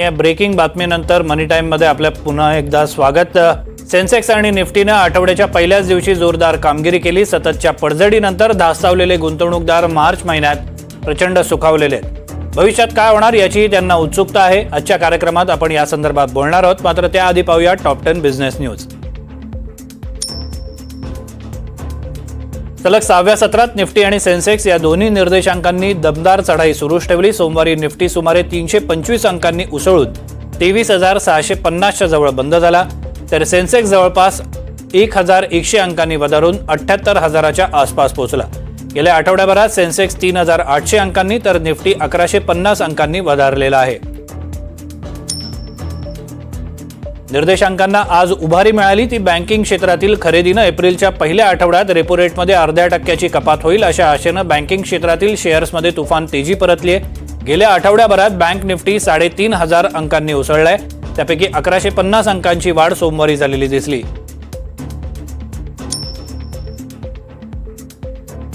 आणि या ब्रेकिंग बातमीनंतर मनी टाईममध्ये आपल्या पुन्हा एकदा स्वागत. सेन्सेक्स आणि निफ्टीनं आठवड्याच्या पहिल्याच दिवशी जोरदार कामगिरी केली. सततच्या पडझडीनंतर धास्तावलेले गुंतवणूकदार मार्च महिन्यात प्रचंड सुखावलेले भविष्यात काय होणार याचीही त्यांना उत्सुकता आहे. आजच्या कार्यक्रमात आपण या संदर्भात बोलणार आहोत. मात्र त्याआधी पाहूया टॉप टेन बिझनेस न्यूज. सलग सहाव्या सत्रात निफ्टी आणि सेन्सेक्स या दोन्ही निर्देशांकांनी दमदार चढाई सुरूच ठेवली. सोमवारी निफ्टी सुमारे तीनशे पंचवीस अंकांनी उसळून तेवीस हजार सहाशे पन्नासच्या जवळ बंद झाला. तर सेन्सेक्स जवळपास एक हजार एकशे अंकांनी वधारून अठ्ठ्याहत्तर हजाराच्या आसपास पोहोचला. गेल्या आठवड्याभरात सेन्सेक्स तीन हजार आठशे अंकांनी तर निफ्टी अकराशे पन्नास अंकांनी वधारलेला आहे. निर्देशांकांना आज उभारी मिळाली ती बँकिंग क्षेत्रातील खरेदीनं एप्रिलच्या पहिल्या आठवड्यात रेपो रेटमध्ये अर्ध्या टक्क्याची कपात होईल अशा आशेनं बँकिंग क्षेत्रातील शेअर्समध्ये तुफान तेजी परतली आहे गेल्या आठवड्याभरात बँक निफ्टी साडेतीन हजार अंकांनी उसळलाय. त्यापैकी अकराशे पन्नास अंकांची वाढ सोमवारी झालेली दिसली.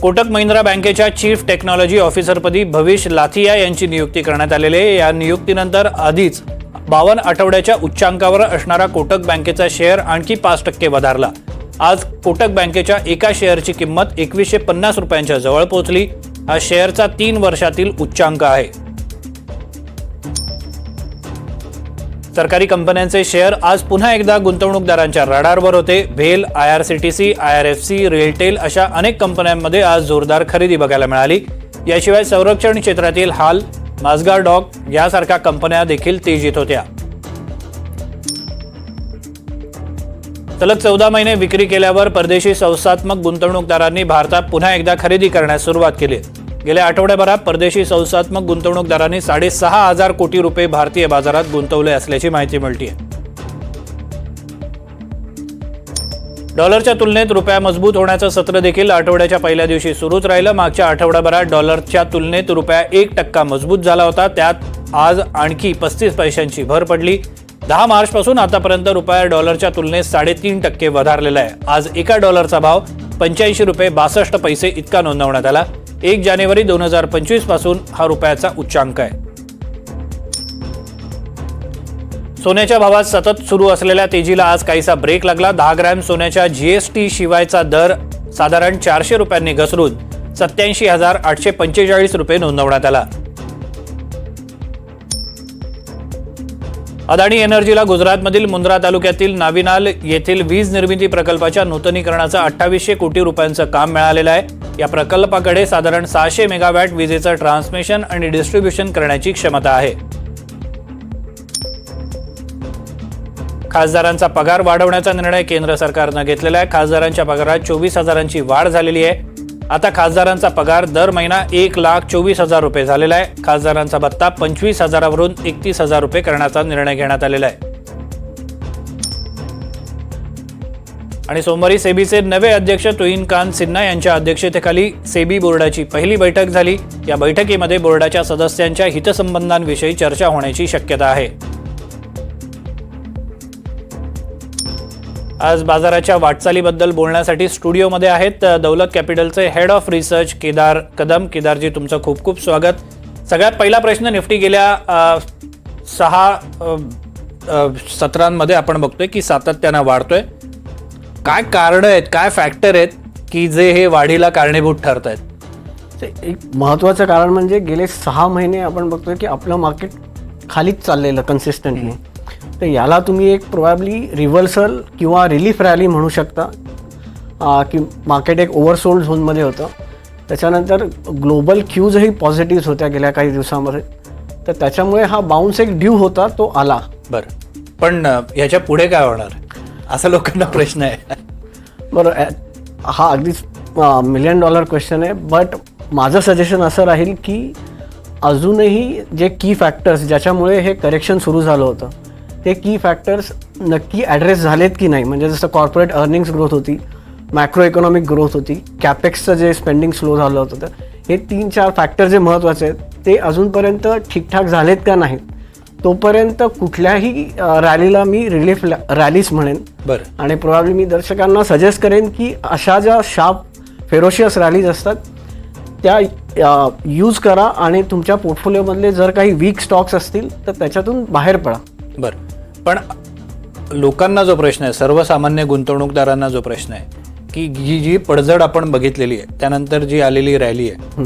कोटक महिंद्रा बँकेच्या चीफ टेक्नॉलॉजी ऑफिसरपदी भविष लाथिया यांची नियुक्ती करण्यात आलेली आहे. या नियुक्तीनंतर आधीच बावन्न आठवड्याच्या उच्चांकावर असणारा कोटक बँकेचा शेअर आणखी पाच टक्के वधारला. आज कोटक बँकेच्या एका शेअरची किंमत एकवीसशे पन्नास रुपयांच्या जवळ पोहोचली. हा शेअरचा तीन वर्षातील उच्चांक आहे. सरकारी कंपन्यांचे शेअर आज पुन्हा एकदा गुंतवणूकदारांच्या रडारवर होते. Whale I R C T C I R F C RailTel अशा अनेक कंपन्यांमध्ये आज जोरदार खरेदी बघायला मिळाली. याशिवाय संरक्षण क्षेत्रातील हाल माजगार डॉग यासारख्या कंपन्या देखील तेजीत होत्या. सलग चौदा महिने विक्री केल्यावर परदेशी संस्थात्मक गुंतवणूकदारांनी भारतात पुन्हा एकदा खरेदी करण्यास सुरुवात केली. गेल्या आठवड्याभरात परदेशी संस्थात्मक गुंतवणूकदारांनी साडेसहा हजार कोटी रुपये भारतीय बाजारात गुंतवले असल्याची माहिती मिळते डॉलरच्या तुलनेत रुपया मजबूत होण्याचं सत्र देखील आठवड्याच्या पहिल्या दिवशी सुरूच राहिलं. मागच्या आठवड्याभरात डॉलरच्या तुलनेत रुपया एक टक्का मजबूत झाला होता. त्यात आज आणखी पस्तीस पैशांची भर पडली. दहा मार्चपासून आतापर्यंत रुपया डॉलरच्या तुलनेत साडेतीन टक्के वधारलेला आहे. आज एका डॉलरचा भाव पंच्याऐंशी रुपये बासष्ट पैसे इतका नोंदवण्यात आला. एक जानेवारी दोन हजार पंचवीसपासून हा रुपयाचा उच्चांक आहे. सोन्याच्या भावात सतत सुरू असलेल्या तेजीला आज काहीसा ब्रेक लागला. दहा ग्रॅम सोन्याच्या जीएसटी शिवायचा दर साधारण चारशे रुपयांनी घसरून सत्याऐंशी हजार आठशे पंचेचाळीस रुपये नोंदवण्यात आला. अदानी एनर्जीला गुजरातमधील मुंद्रा तालुक्यातील नाविनाल येथील वीज निर्मिती प्रकल्पाच्या नूतनीकरणाचं अठ्ठावीसशे कोटी रुपयांचं काम मिळालेलं आहे. या प्रकल्पाकडे साधारण सहाशे मेगावॅट विजेचं ट्रान्समिशन आणि डिस्ट्रीब्युशन करण्याची क्षमता आहे. खासदारांचा पगार वाढवण्याचा निर्णय केंद्र सरकारनं घेतलेला आहे. खासदारांच्या पगारात चोवीस हजारांची वाढ झालेली आहे. आता खासदारांचा पगार दर महिना एक लाख चोवीस हजार रुपये झालेला आहे. खासदारांचा भत्ता पंचवीस हजारावरून एकतीस हजार रुपये करण्याचा निर्णय घेण्यात आलेला आहे. आणि सोमवारी सेबीचे नवे अध्यक्ष तुईन कान सिन्हा यांच्या अध्यक्षतेखाली सेबी बोर्डाची पहिली बैठक झाली. या बैठकीमध्ये बोर्डाच्या सदस्यांच्या हितसंबंधांविषयी चर्चा होण्याची शक्यता आहे. आज बाजाराच्या वाटचालीबद्दल बोलण्यासाठी स्टुडिओमध्ये आहेत Daulat कॅपिटलचे head of research Kedar Kadam. Kedarji तुमचं खूप खूप स्वागत. सगळ्यात पहिला प्रश्न निफ्टी गेल्या सहा सत्रांमध्ये आपण बघतोय की सातत्यानं वाढतोय. काय कारणं आहेत काय फॅक्टर आहेत की जे हे वाढीला कारणीभूत ठरत आहेत ते एक महत्त्वाचं कारण म्हणजे गेले सहा महिने आपण बघतोय की आपलं मार्केट खालीच चाललेलं कन्सिस्टंटली तर याला तुम्ही एक प्रोबॅबली रिव्हर्सल किंवा रिलीफ रॅली म्हणू शकता. की मार्केट एक ओव्हरसोल्ड झोनमध्ये होतं. त्याच्यानंतर ग्लोबल क्यूजही पॉझिटिव्ह होत्या गेल्या काही दिवसामध्ये. तर त्याच्यामुळे हा बाउन्स एक ड्यू होता तो आला. बरं. पण अ, ह्याच्या पुढे काय होणार? असा लोकांना प्रश्न आहे. बरं हा अगदीच मिलियन डॉलर क्वेश्चन आहे. बट माझं सजेशन असं राहील की अजूनही जे की फॅक्टर्स ज्याच्यामुळे हे करेक्शन सुरू झालं होतं ते की फॅक्टर्स नक्की ॲड्रेस झालेत की नाही? म्हणजे जसं कॉर्पोरेट अर्निंग्स ग्रोथ होती मॅक्रो इकॉनॉमिक ग्रोथ होती कॅपेक्सचं जे स्पेंडिंग स्लो झालं होतं तर हे तीन चार फॅक्टर जे महत्त्वाचे आहेत ते अजूनपर्यंत ठीकठाक झालेत का नाहीत? तोपर्यंत कुठल्याही रॅलीला मी रिलीफ रॅलीज म्हणेन. बरं. आणि प्रोबॅबली मी दर्शकांना सजेस्ट करेन की अशा ज्या शार्प फेरोशियस रॅलीज असतात त्या यूज करा आणि तुमच्या पोर्टफोलिओमधले जर काही वीक स्टॉक्स असतील तर त्याच्यातून बाहेर पडा. बरं. पण लोकांना जो प्रश्न आहे सर्वसामान्य गुंतवणूकदारांना जो प्रश्न आहे की ही जी पडझड आपण बघितलेली आहे त्यानंतर जी आलेली रॅली आहे.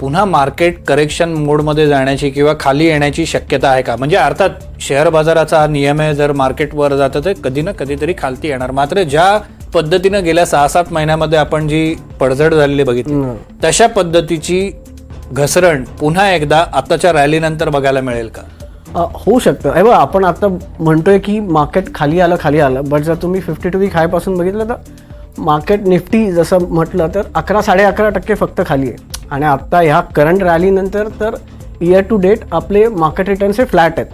पुन्हा मार्केट करेक्शन मोडमध्ये जाण्याची किंवा खाली येण्याची शक्यता आहे का म्हणजे अर्थात शेअर बाजाराचा हा नियम आहे जर मार्केट वर जातं तर कधी ना कधीतरी खालती येणार मात्र ज्या पद्धतीनं गेल्या सहा सात महिन्यामध्ये आपण जी पडझड झालेली बघितली. तशा पद्धतीची घसरण पुन्हा एकदा आताच्या रॅलीनंतर बघायला मिळेल का होऊ शकतं. हे बघा आपण आता म्हणतोय की मार्केट खाली आलं खाली आलं. बट जर तुम्ही फिफ्टी टू वीक हायपासून बघितलं तर मार्केट निफ्टी जसं म्हटलं तर अकरा साडे अकरा टक्के फक्त खाली आहे. आणि आत्ता ह्या करंट रॅलीनंतर तर इयर टू डेट आपले मार्केट रिटर्न्स हे फ्लॅट आहेत.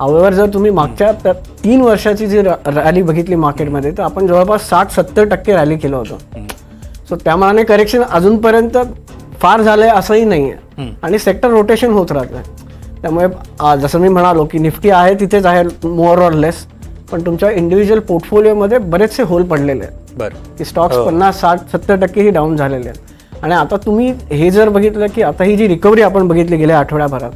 हावेवर जर तुम्ही मागच्या तीन वर्षाची जी रॅली बघितली मार्केटमध्ये तर आपण जवळपास साठ सत्तर टक्के रॅली केलं होतं. सो त्यामानाने करेक्शन अजूनपर्यंत फार झालंय असंही नाही आहे आणि सेक्टर रोटेशन होत राहतं त्यामुळे जसं मी म्हणालो की निफ्टी आहे तिथेच आहे मोर ऑर लेस पण तुमच्या इंडिव्हिज्युअल पोर्टफोलिओमध्ये बरेचसे होल पडलेले आहेत. बरं. की स्टॉक्स पन्नास साठ सत्तर टक्केही डाऊन झालेले आहेत. आणि आता तुम्ही हे जर बघितलं की आता ही जी रिकव्हरी आपण बघितली गेल्या आठवड्याभरात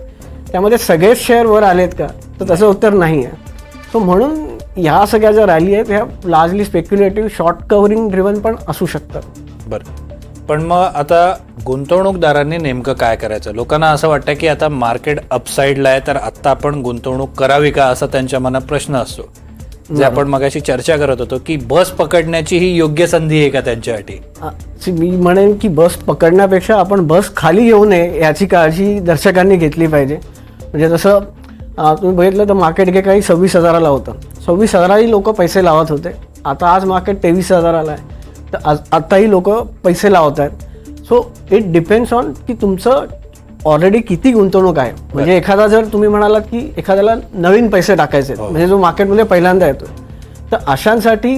त्यामध्ये सगळेच शेअर वर आलेत का? तर तसं उत्तर नाही आहे सो म्हणून ह्या सगळ्या ज्या रॅली आहेत ह्या largely speculative short covering driven पण असू शकतात. बरं. पण मग आता गुंतवणूकदारांनी नेमकं काय करायचं? लोकांना असं वाटतं की आता मार्केट अपसाईडला आहे तर आत्ता आपण गुंतवणूक करावी का असा त्यांच्या मनात प्रश्न असतो. जे आपण मगाशी चर्चा करत होतो की बस पकडण्याची ही योग्य संधी आहे का त्यांच्यासाठी? मी म्हणेन की बस पकडण्यापेक्षा आपण बस खाली येऊ नये याची काळजी दर्शकांनी घेतली पाहिजे. म्हणजे जसं तुम्ही बघितलं तर मार्केट गे काही सव्वीस हजाराला होतं. सव्वीस हजाराही लोक पैसे लावत होते. आता आज मार्केट तेवीस हजाराला आहे. तर आज आत्ताही लोक पैसे लावत आहेत. सो इट डिपेंड्स ऑन की तुमचं ऑलरेडी किती गुंतवणूक आहे. म्हणजे एखादा जर तुम्ही म्हणालात की एखाद्याला नवीन पैसे टाकायचे आहेत, म्हणजे जो मार्केटमध्ये पहिल्यांदा येतो तर अशांसाठी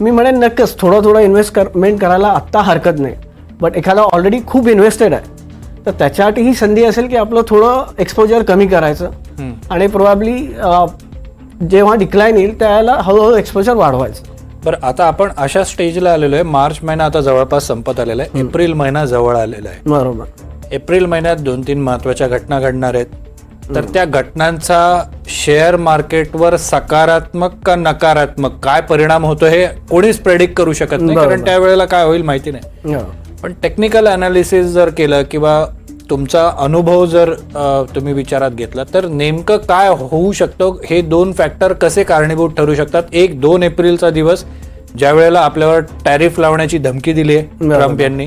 मी म्हणेन नक्कीच थोडं थोडं इन्व्हेस्टमेंट करायला आत्ता हरकत नाही. बट एखादा ऑलरेडी खूप इन्व्हेस्टेड आहे. तर त्याच्यासाठी ही संधी असेल की आपलं थोडं एक्सपोजर कमी करायचं. आणि प्रोबॅबली जेव्हा डिक्लाईन येईल त्याला हळूहळू एक्सपोजर वाढवायचं. बरं आता आपण अशा स्टेजला आलेलो आहे. मार्च महिना आता जवळपास संपत आलेला आहे. एप्रिल महिना जवळ आलेला आहे. बरोबर. एप्रिल महिन्यात दोन तीन महत्त्वाच्या घटना घडणार आहेत. तर त्या घटनांचा शेअर मार्केटवर सकारात्मक का नकारात्मक? काय परिणाम होतो हे कोणीच प्रेडिक्ट करू शकत नाही. कारण त्यावेळेला काय होईल माहिती नाही. हो. पण टेक्निकल अनालिसिस जर केलं किंवा तुमचा अनुभव जर तुम्ही विचारात घेतला तर नेमकं काय होऊ शकतं? हे दोन फॅक्टर कसे कारणीभूत ठरू शकतात? एक दोन एप्रिलचा दिवस ज्या वेळेला आपल्यावर टॅरिफ लावण्याची धमकी दिली आहे. ट्रम्प यांनी.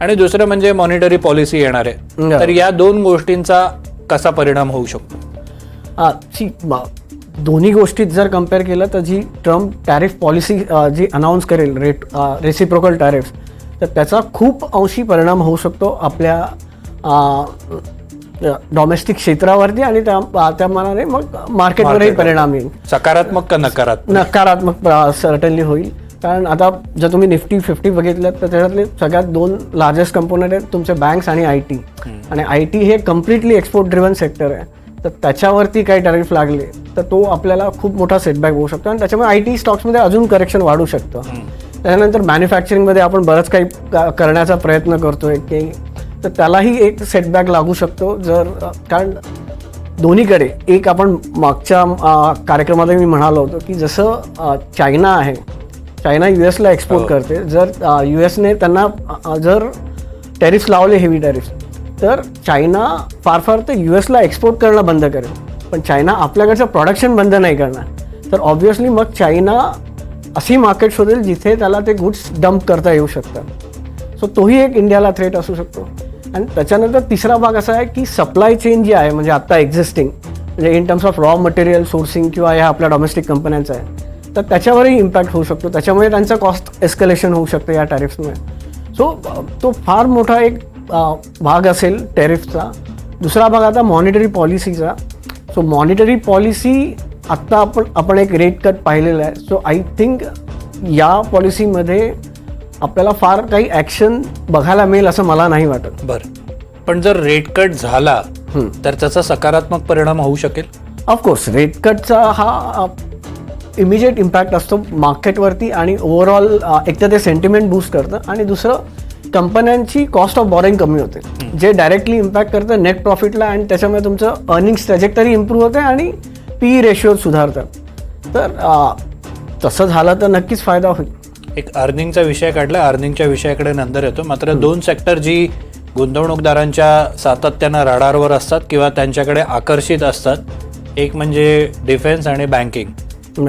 आणि दुसरं म्हणजे मॉनिटरी पॉलिसी येणार आहे. तर या दोन गोष्टींचा कसा परिणाम होऊ शकतो? दोन्ही गोष्टीत जर कंपेअर केलं तर जी ट्रम्प टॅरिफ पॉलिसी जी अनाऊन्स करेल रेट रेसिप्रोकल टॅरिफ तर त्याचा खूप अंशी परिणाम होऊ शकतो आपल्या डॉमेस्टिक क्षेत्रावरती आणि त्या त्या मनाने मग मार्केटवरही परिणाम येईल. सकारात्मक का नकारात्मक? नकारात्मक सर्टनली होईल. कारण आता जर तुम्ही निफ्टी फिफ्टी बघितलं तर त्याच्यातले सगळ्यात दोन लार्जेस्ट कंपोनंट आहेत तुमचे बँक्स आणि आय टी आणि आय टी हे कम्प्लिटली एक्सपोर्ट ड्रिव्हन सेक्टर आहे. तर त्याच्यावरती काही टॅरिफ लागले तर तो आपल्याला खूप मोठा सेटबॅक होऊ शकतो. आणि त्याच्यामुळे आय टी स्टॉक्समध्ये अजून करेक्शन वाढू शकतं. त्याच्यानंतर मॅन्युफॅक्चरिंगमध्ये आपण बरंच काही करण्याचा प्रयत्न करतोय की तर त्यालाही एक सेटबॅक लागू शकतो. जर कारण दोन्हीकडे एक आपण मागच्या कार्यक्रमात मी म्हणालो होतो की जसं चायना आहे चायना यू एसला एक्सपोर्ट करते. जर यू एसने त्यांना जर टॅरिफ्स लावले हेवी टॅरिफ्स तर चायना फार फार तर यू एसला एक्सपोर्ट करणं बंद करेल. पण चायना आपल्याकडचं प्रोडक्शन बंद नाही करणार. तर ऑब्व्हियसली मग चायना अशी मार्केट शोधेल जिथे त्याला ते गुड्स डंप करता येऊ शकतात. सो तोही एक इंडियाला थ्रेट असू शकतो. आणि त्याच्यानंतर तिसरा भाग असा आहे की सप्लाय चेन जी आहे म्हणजे आत्ता एक्झिस्टिंग म्हणजे in terms of raw material sourcing किंवा ह्या आपल्या डॉमेस्टिक कंपन्यांचा आहे तर त्याच्यावरही इम्पॅक्ट होऊ शकतो. त्याच्यामुळे त्यांचं कॉस्ट एस्कलेशन होऊ शकतं या टॅरिफ्समुळे सो तो फार मोठा एक भाग असेल टॅरिफचा दुसरा भाग आता मॉनिटरी पॉलिसीचा सो मॉनिटरी पॉलिसी आत्ता आपण आपण एक रेट कट पाहिलेला आहे. सो आय थिंक या पॉलिसीमध्ये आपल्याला फार काही ॲक्शन बघायला मिळेल असं मला नाही वाटत. बर. पण जर रेट कट झाला तर त्याचा सकारात्मक परिणाम होऊ शकेल? ऑफकोर्स रेट कटचा हा इमिजिएट इम्पॅक्ट असतो मार्केटवरती आणि ओव्हरऑल एक तर ते सेंटिमेंट बूस्ट करतं आणि दुसरं कंपन्यांची कॉस्ट ऑफ बॉरिंग कमी होते. जे डायरेक्टली इम्पॅक्ट करतं नेट प्रॉफिटला आणि त्याच्यामुळे तुमचं अर्निंग्स ट्रॅजेक्टरी इम्प्रूव्ह होते आणि पी रेशिओ सुधारतात तर तसं झालं तर नक्कीच फायदा होईल. एक अर्निंगचा विषय काढला अर्निंगच्या विषयाकडे नंतर येतो. मात्र दोन सेक्टर जी गुंतवणूकदारांच्या सातत्यानं रडारवर असतात किंवा त्यांच्याकडे आकर्षित असतात एक म्हणजे डिफेन्स आणि बँकिंग.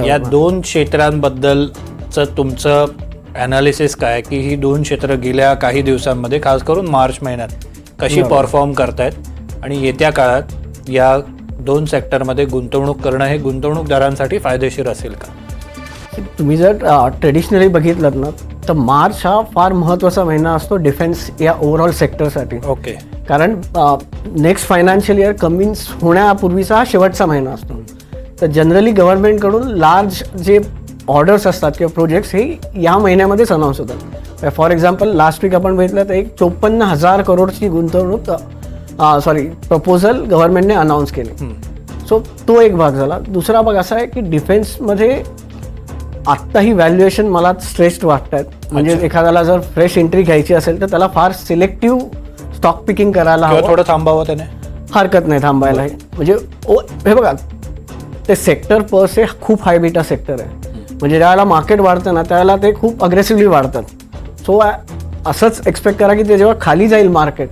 या दोन क्षेत्रांबद्दलचं तुमचं ॲनालिसिस काय की ही दोन क्षेत्र गेल्या काही दिवसांमध्ये खास करून मार्च महिन्यात कशी परफॉर्म करतायत? आणि येत्या काळात या दोन सेक्टरमध्ये गुंतवणूक करणं हे गुंतवणूकदारांसाठी फायदेशीर असेल का तुम्ही जर ट्रेडिशनली बघितलं ना तर मार्च हा फार महत्त्वाचा महिना असतो डिफेन्स या ओव्हरऑल सेक्टरसाठी ओके. कारण नेक्स्ट फायनान्शियल इयर कमिन्स होण्यापूर्वीचा हा शेवटचा महिना असतो. तर जनरली गव्हर्नमेंटकडून लार्ज जे ऑर्डर्स असतात किंवा प्रोजेक्ट्स हे या महिन्यामध्येच अनाऊन्स होतात. फॉर एक्झाम्पल लास्ट वीक आपण बघितलं तर एक चोपन्न हजार करोडची गुंतवणूक सॉरी प्रपोजल गव्हर्नमेंटने अनाऊन्स केली. सो तो एक भाग झाला. दुसरा भाग असा आहे की डिफेन्समध्ये आत्ताही व्हॅल्युएशन मला स्ट्रेस्ड वाटत आहेत म्हणजे एखाद्याला जर फ्रेश एंट्री घ्यायची असेल तर त्याला फार सिलेक्टिव्ह स्टॉक पिकिंग करायला हवं. थोडं थांबावं त्याने? हरकत नाही थांबायला. हे. म्हणजे ओ हे बघा ते सेक्टर पर से खूप हाय बीटा सेक्टर आहे. म्हणजे ज्यावेळेला मार्केट वाढतं ना त्यावेळेला ते खूप अग्रेसिव्हली वाढतात. सो असंच एक्सपेक्ट करा की ते जेव्हा खाली जाईल मार्केट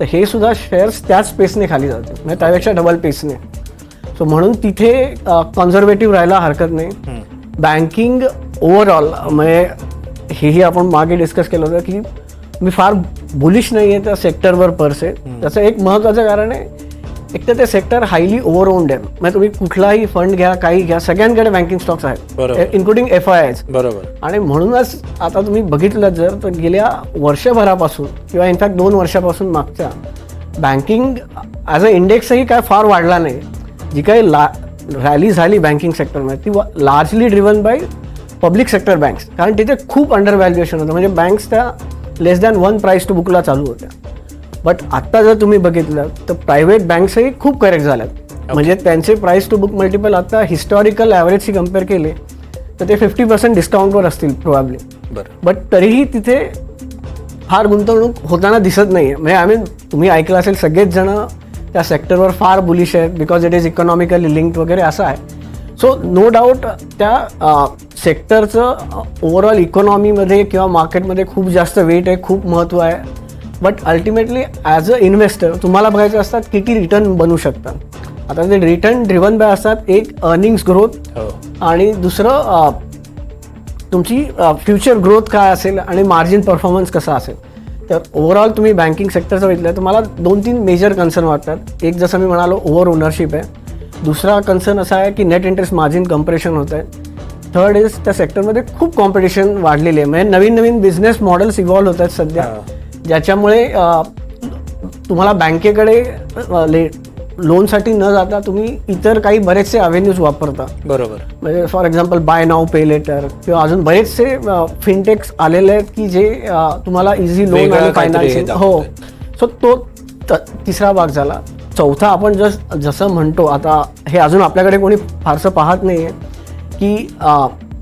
तर हे सुद्धा शेअर्स त्याच पेसने खाली जातील. म्हणजे त्यापेक्षा डबल पेसने सो म्हणून तिथे कॉन्झर्वेटिव्ह राहायला हरकत नाही. बँकिंग ओव्हरऑल म्हणजे हेही आपण मागे डिस्कस केलं होतं की मी फार बुलिश नाही आहे त्या सेक्टरवर पर से। त्याचं एक महत्त्वाचं कारण आहे एक तर ते सेक्टर हायली ओव्हर ओन्ड आहे म्हणजे तुम्ही कुठलाही फंड घ्या काही घ्या सगळ्यांकडे बँकिंग स्टॉक्स. आहेत इन्क्लुडिंग एफ आय आयज बरोबर। आणि म्हणूनच आता तुम्ही बघितलं जर तर गेल्या वर्षभरापासून किंवा इनफॅक्ट दोन वर्षापासून मागच्या बँकिंग ॲज अ इंडेक्सही काय फार वाढला नाही. जी काही ला रॅली झाली बँकिंग सेक्टरमध्ये ती largely driven by public sector banks कारण तिथे खूप अंडर व्हॅल्युएशन होतं. म्हणजे बँक्स त्या less than one price to बुकला चालू होत्या. बट आत्ता जर तुम्ही बघितलं तर प्रायव्हेट बँक्सही खूप करेक्ट झाल्यात. म्हणजे त्यांचे प्राईस टू बुक मल्टिपल आता हिस्टॉरिकल ॲव्हरेजशी कंपेअर केले तर ते फिफ्टी पर्सेंट डिस्काउंटवर असतील प्रोबॅबली बरं. बट तरीही तिथे फार गुंतवणूक होताना दिसत नाही आहे म्हणजे आय मीन तुम्ही ऐकलं असेल सगळेच जण त्या सेक्टरवर फार बुलिश आहेत because it is economically linked वगैरे असं आहे. सो नो डाऊट त्या सेक्टरचं ओव्हरऑल इकॉनॉमीमध्ये किंवा मार्केटमध्ये खूप जास्त वेट आहे खूप महत्त्व आहे. But ultimately as a investor तुम्हाला बघायचं असतात किती रिटर्न बनू शकतात आता ते रिटर्न ड्रिव्हन बाय असतात एक अर्निंग्स ग्रोथ हो. आणि दुसरं तुमची फ्युचर ग्रोथ काय असेल आणि मार्जिन परफॉर्मन्स कसा असेल. तर ओव्हरऑल तुम्ही बँकिंग सेक्टरचं बघितलं तर मला दोन तीन मेजर कन्सर्न वाटतात. एक जसं मी म्हणालो ओव्हर ओनरशिप आहे. दुसरा कन्सर्न असा आहे की नेट इंटरेस्ट मार्जिन कम्प्रेशन होत आहे. थर्ड इज त्या सेक्टरमध्ये खूप कॉम्पिटिशन वाढलेली आहे. म्हणजे नवीन नवीन बिझनेस मॉडेल्स इव्हॉल्व्ह होत आहेत सध्या. ज्याच्यामुळे तुम्हाला बँकेकडे ले लोनसाठी न जाता तुम्ही इतर काही बरेचसे अव्हेन्यूज वापरता. बरोबर. म्हणजे for example buy now pay later किंवा अजून बरेचसे फिनटेक्स आलेले आहेत की जे तुम्हाला इझी लोन आणि काहीतरी हे हो. सो तो तिसरा भाग झाला. चौथा आपण जस जसं म्हणतो आता हे अजून आपल्याकडे कोणी फारसं पाहत नाही आहे की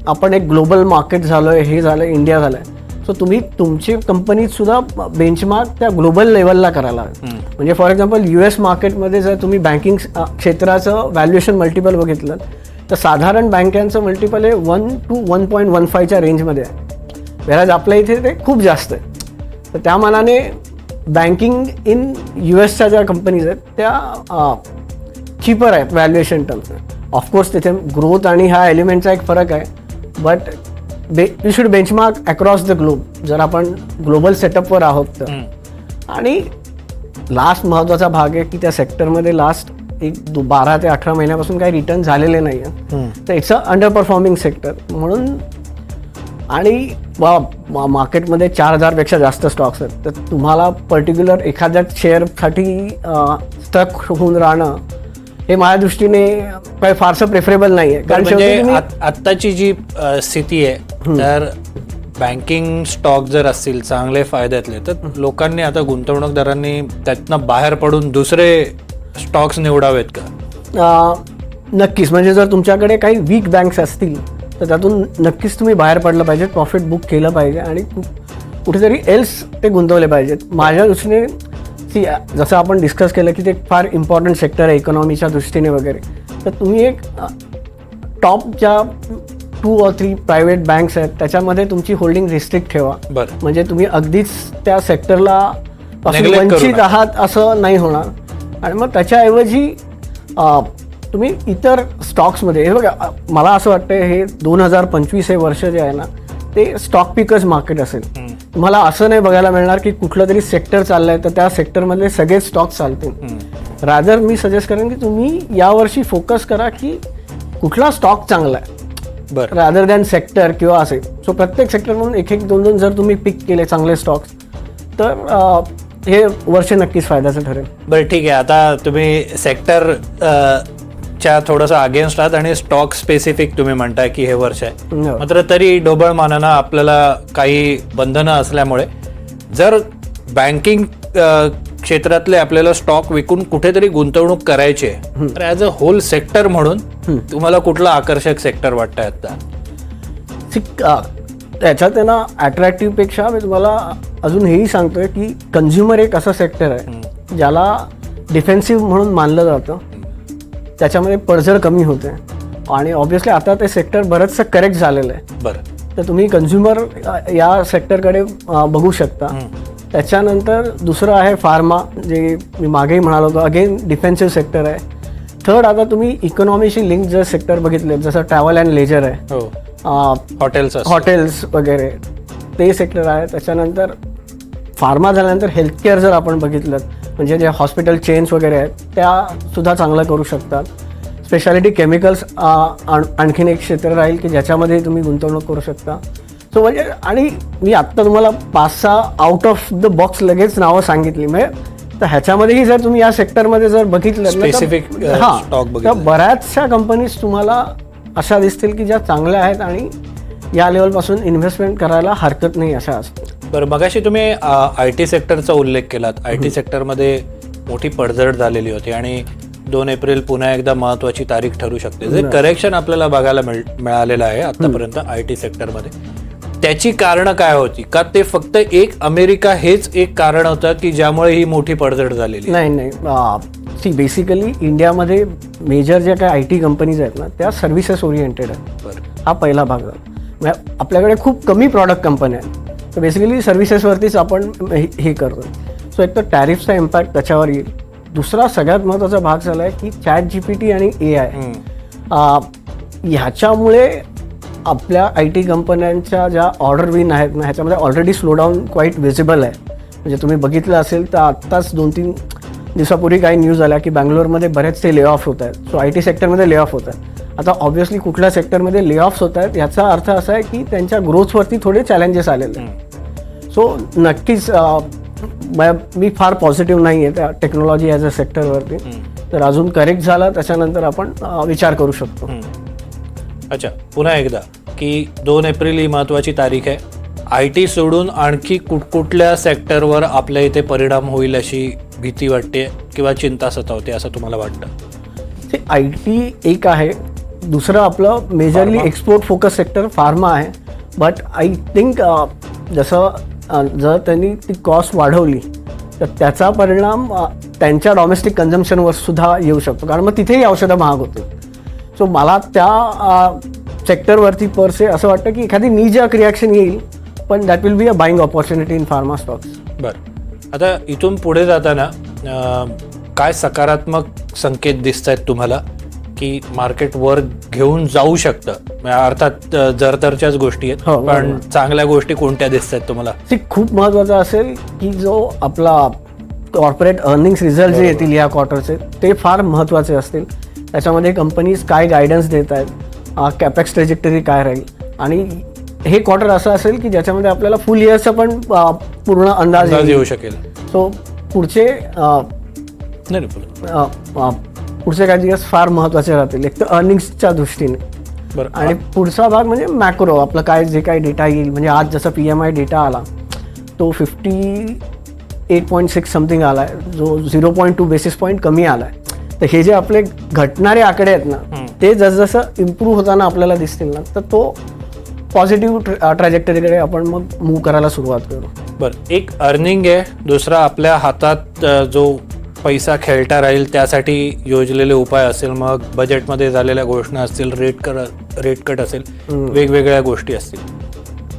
आपण एक ग्लोबल मार्केट झालो आहे हे झालं इंडिया झालं आहे सो तुम्ही तुमची कंपनीत सुद्धा बेंचमार्क त्या ग्लोबल लेवलला करायला हवे. म्हणजे फॉर एक्झाम्पल यू एस मार्केटमध्ये जर तुम्ही बँकिंग क्षेत्राचं व्हॅल्युएशन मल्टिपल बघितलं तर साधारण बँकांचं मल्टिपल हे one to one point one फायच्या रेंजमध्ये आहे. वेळाज आपल्या इथे ते खूप जास्त आहे. तर त्या मानाने बँकिंग इन यू एसच्या ज्या कंपनीज आहेत त्या चीपर आहेत व्हॅल्युएशन टर्म्स ऑफकोर्स तिथे ग्रोथ आणि हा एलिमेंटचा एक फरक आहे. But by you should benchmark across the globe जर आपण ग्लोबल सेटअपवर आहोत तर. आणि लास्ट महत्त्वाचा भाग आहे की त्या सेक्टरमध्ये लास्ट एक दो बारा ते अठरा महिन्यापासून काही रिटर्न झालेले नाही आहे. तर it's a under performing sector म्हणून आणि वा मार्केटमध्ये चार हजारपेक्षा जास्त स्टॉक्स आहेत. तर तुम्हाला पर्टिक्युलर एखाद्या शेअरसाठी स्टक होऊन राहणं हे माझ्या दृष्टीने काही फारसं प्रेफरेबल नाही आहे कारण म्हणजे आत्ताची जी स्थिती आहे तर बँकिंग स्टॉक जर असतील चांगले फायद्यातले तर लोकांनी आता गुंतवणूकदारांनी त्यातनं बाहेर पडून दुसरे स्टॉक्स निवडावेत का? नक्कीच. म्हणजे जर तुमच्याकडे काही वीक बँक्स असतील तर त्यातून नक्कीच तुम्ही बाहेर पडलं पाहिजे प्रॉफिट बुक केलं पाहिजे आणि कुठेतरी एल्स ते गुंतवले पाहिजेत. माझ्या दृष्टीने सी जसं आपण डिस्कस केलं की ते एक फार इम्पॉर्टंट सेक्टर आहे इकॉनॉमीच्या दृष्टीने वगैरे. तर तुम्ही एक टॉप ज्या two or three private banks आहेत त्याच्यामध्ये तुमची होल्डिंग रिस्ट्रिक्ट ठेवा. म्हणजे तुम्ही अगदीच त्या सेक्टरला वंचित. आहात असं नाही होणार. आणि मग त्याच्याऐवजी तुम्ही इतर स्टॉक्समध्ये हे बघा मला असं वाटतं हे दोन हजार पंचवीस हे वर्ष जे आहे ना ते स्टॉक पिकर्स मार्केट असेल. तुम्हाला असं नाही बघायला मिळणार की कुठलं तरी सेक्टर चाललंय. तर त्या सेक्टरमधले सगळेच स्टॉक चालतील. रादर मी सजेस्ट करेन की तुम्ही यावर्षी फोकस करा की कुठला स्टॉक चांगला आहे. बरं. रादर दॅन सेक्टर किंवा असे. सो प्रत्येक सेक्टर म्हणून एक एक दोन दोन जर तुम्ही पिक केले चांगले स्टॉक्स तर हे वर्ष नक्कीच फायद्याचं ठरेल. बरं ठीक आहे. आता तुम्ही सेक्टर च्या थोडंसं अगेन्स्ट आहात आणि स्टॉक स्पेसिफिक तुम्ही म्हणताय की हे वर्ष आहे. हो. मात्र तरी ढोबळ मानानं आपल्याला काही बंधनं असल्यामुळे जर बँकिंग क्षेत्रातले आपल्याला स्टॉक विकून कुठेतरी गुंतवणूक करायची आहे तर ॲज अ होल सेक्टर म्हणून तुम्हाला कुठलं आकर्षक सेक्टर वाटतंय आता? त्याच्यात आहे ना अट्रॅक्टिव्हपेक्षा मी तुम्हाला अजून हेही सांगतोय की कन्झ्युमर एक असं सेक्टर आहे ज्याला डिफेन्सिव्ह म्हणून मानलं जातं. त्याच्यामध्ये पडझड कमी होते. आणि ऑब्व्हियसली आता ते सेक्टर बरंचसं करेक्ट झालेलं आहे. बरं. तर तुम्ही कन्झ्युमर या सेक्टरकडे बघू शकता. त्याच्यानंतर दुसरं आहे फार्मा जे मी मागेही म्हणालो होतो. अगेन डिफेन्सिव्ह सेक्टर आहे. थर्ड आता तुम्ही इकॉनॉमीशी लिंक जर सेक्टर बघितले जसं ट्रॅव्हल अँड लेजर आहे. हो. हॉटेल्स हॉटेल्स वगैरे. ते सेक्टर आहे. त्याच्यानंतर फार्मा झाल्यानंतर हेल्थकेअर जर आपण बघितलं म्हणजे जे हॉस्पिटल चेन्स वगैरे आहेत त्या सुद्धा चांगलं करू शकतात. स्पेशालिटी केमिकल्स आणखीन एक क्षेत्र राहील की ज्याच्यामध्ये तुम्ही गुंतवणूक करू शकता. सो म्हणजे आणि मी आत्ता तुम्हाला पाच सहा आउट ऑफ द बॉक्स लगेच नावं सांगितली. म्हणजे तर ह्याच्यामध्येही जर तुम्ही या सेक्टरमध्ये जर बघितलं uh, हां. बऱ्याचशा कंपनीज तुम्हाला अशा दिसतील की ज्या चांगल्या आहेत आणि या लेवलपासून इन्व्हेस्टमेंट करायला हरकत नाही अशा असतील बरं मगाशी तुम्ही आय टी सेक्टरचा उल्लेख केलात. आय टी सेक्टरमध्ये मोठी पडझड झालेली होती आणि दोन एप्रिल पुन्हा एकदा महत्वाची तारीख ठरू शकते. जे करेक्शन आपल्याला बघायला मिळ मिळालेलं आहे आतापर्यंत आय टी सेक्टरमध्ये. त्याची कारणं काय होती? का ते फक्त एक अमेरिका हेच एक कारण होतं की ज्यामुळे ही मोठी पडझड झालेली नाही नाही. सी बेसिकली इंडियामध्ये मेजर ज्या काही आय टी कंपनीज आहेत ना त्या सर्व्हिसेस ओरिएंटेड आहेत. हा पहिला भाग झाला. म्हणजे आपल्याकडे खूप कमी प्रॉडक्ट कंपन्या आहेत. तर बेसिकली सर्व्हिसेसवरतीच आपण हे हे करतो सो एक तर टॅरिफचा इम्पॅक्ट त्याच्यावर येईल. दुसरा सगळ्यात महत्त्वाचा भाग झाला आहे की चॅट जी पी टी आणि ए आय ह्याच्यामुळे आपल्या आय टी कंपन्यांच्या ज्या ऑर्डर विन आहेत ना ह्याच्यामध्ये ऑलरेडी स्लोडाऊन क्वाईट विजिबल आहे. म्हणजे तुम्ही बघितलं असेल तर आत्ताच दोन तीन दिवसापूर्वी काही न्यूज आल्या की बँगलोरमध्ये बरेचसे ले ऑफ होत आहेत. सो आय टी सेक्टरमध्ये ले ऑफ होत आहेत. आता ऑब्व्हियसली कुठल्या सेक्टरमध्ये ले ऑफ्स होत आहेत याचा अर्थ असा आहे की त्यांच्या ग्रोथवरती थोडे चॅलेंजेस आलेले आहेत. सो नक्कीच म- फार पॉझिटिव्ह नाही आहे त्या टेक्नॉलॉजी ॲज अ सेक्टरवरती तर अजून करेक्ट झाला त्याच्यानंतर आपण विचार करू शकतो. अच्छा पुन्हा एकदा की दोन एप्रिल ही महत्वाची तारीख आहे. आय टी सोडून आणखी कुठकुठल्या सेक्टरवर आपल्या इथे परिणाम होईल अशी भीती वाटते किंवा चिंता सतावते असं तुम्हाला वाटतं? आय टी एक आहे. दुसरं आपलं majorly. Export focus sector pharma आहे. बट आय थिंक जसं जर त्यांनी ती कॉस्ट वाढवली तर त्याचा परिणाम त्यांच्या डॉमेस्टिक कन्झम्पशनवर सुद्धा येऊ शकतो. कारण मग तिथेही औषधं महाग होतील. सो मला त्या सेक्टरवरती पर से असं वाटतं की एखादी नी रिॲक्शन येईल पण that will be a buying opportunity in pharma stocks बरं. आता इथून पुढे जाताना काय सकारात्मक संकेत दिसत आहेत तुम्हाला? की मार्केट वर घेऊन जाऊ शकतं. म्हणजे अर्थात जरतरच्याच गोष्टी आहेत हो, पण बरोबर. चांगल्या गोष्टी कोणत्या दिसत आहेत तुम्हाला? ते खूप महत्त्वाचं असेल की जो आपला कॉर्पोरेट अर्निंग्स रिझल्ट जे येतील या क्वार्टरचे ते फार महत्त्वाचे असतील. त्याच्यामध्ये कंपनीज काय गायडन्स देत आहेत कॅपेक्स ट्रेजेक्टरी काय राहील? आणि हे क्वार्टर असं असेल की ज्याच्यामध्ये आपल्याला फुल इयरचा पण पूर्ण अंदाज येऊ शकेल. सो पुढचे पुढचे काही दिवस फार महत्त्वाचे राहतील. एक तर अर्निंग्सच्या दृष्टीने. बरं. आणि पुढचा भाग म्हणजे मॅक्रो आपलं काय जे काही डेटा येईल. म्हणजे आज जसं पी एम आय डेटा आला तो fifty eight point six something आला आहे जो zero point two basis point कमी आला आहे तर हे जे आपले घटणारे आकडे आहेत ना ते जसजसं इम्प्रूव्ह होताना आपल्याला दिसतील ना तर तो पॉझिटिव्ह ट्रॅजेक्टरीकडे आपण मग मूव्ह करायला सुरुवात करू. बरं. एक अर्निंग आहे दुसरा आपल्या हातात अ, जो पैसा खेळता राहील त्यासाठी योजलेले उपाय असेल मग बजेटमध्ये झालेल्या घोषणा असतील रेट कर रेट कट असेल वेगवेगळ्या गोष्टी असतील.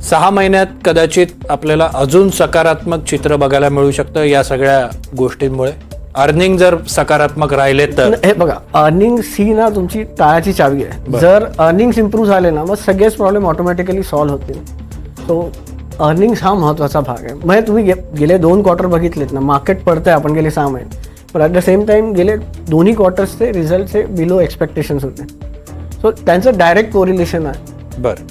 सहा महिन्यात कदाचित आपल्याला अजून सकारात्मक चित्र बघायला मिळू शकतं या सगळ्या गोष्टींमुळे. अर्निंग जर सकारात्मक राहिले तर. हे बघा अर्निंग ही ना तुमची टाळाची चावी आहे. जर अर्निंग्स इम्प्रूव्ह झाले ना मग सगळेच प्रॉब्लेम ऑटोमॅटिकली सॉल्व्ह होतील सो अर्निंग्स हा महत्त्वाचा भाग आहे. म्हणजे तुम्ही गे- गेले दोन क्वार्टर बघितलेत ना मार्केट पडतंय आपण गेले सहा महिने. पण ॲट द सेम टाईम गेले दोन्ही क्वार्टर्सचे रिझल्टचे बिलो एक्सपेक्टेशन्स होते. सो त्यांचं डायरेक्ट कोरिलेशन आहे. बरं.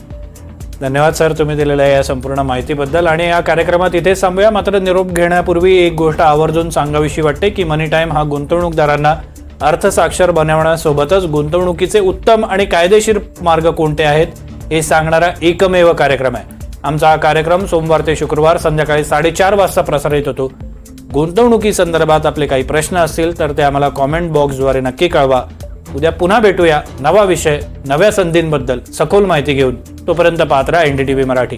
धन्यवाद सर तुम्ही दिलेल्या या संपूर्ण माहितीबद्दल. आणि या कार्यक्रमात इथेच थांबूया. मात्र निरोप घेण्यापूर्वी एक गोष्ट आवर्जून सांगावीशी वाटते की मनी टाईम हा गुंतवणूकदारांना अर्थसाक्षर बनवण्यासोबतच गुंतवणुकीचे उत्तम आणि कायदेशीर मार्ग कोणते आहेत हे सांगणारा एकमेव कार्यक्रम आहे. आमचा हा कार्यक्रम सोमवार ते शुक्रवार संध्याकाळी साडेचार वाजता प्रसारित होतो. गुंतवणुकी संदर्भात आपले काही प्रश्न असतील तर ते आम्हाला कॉमेंट बॉक्सद्वारे नक्की कळवा. उद्या पुन्हा भेटूया नवा विषय नव्या संधींबद्दल सखोल माहिती घेऊन. तोपर्यंत पात्रा व्ही मराठी.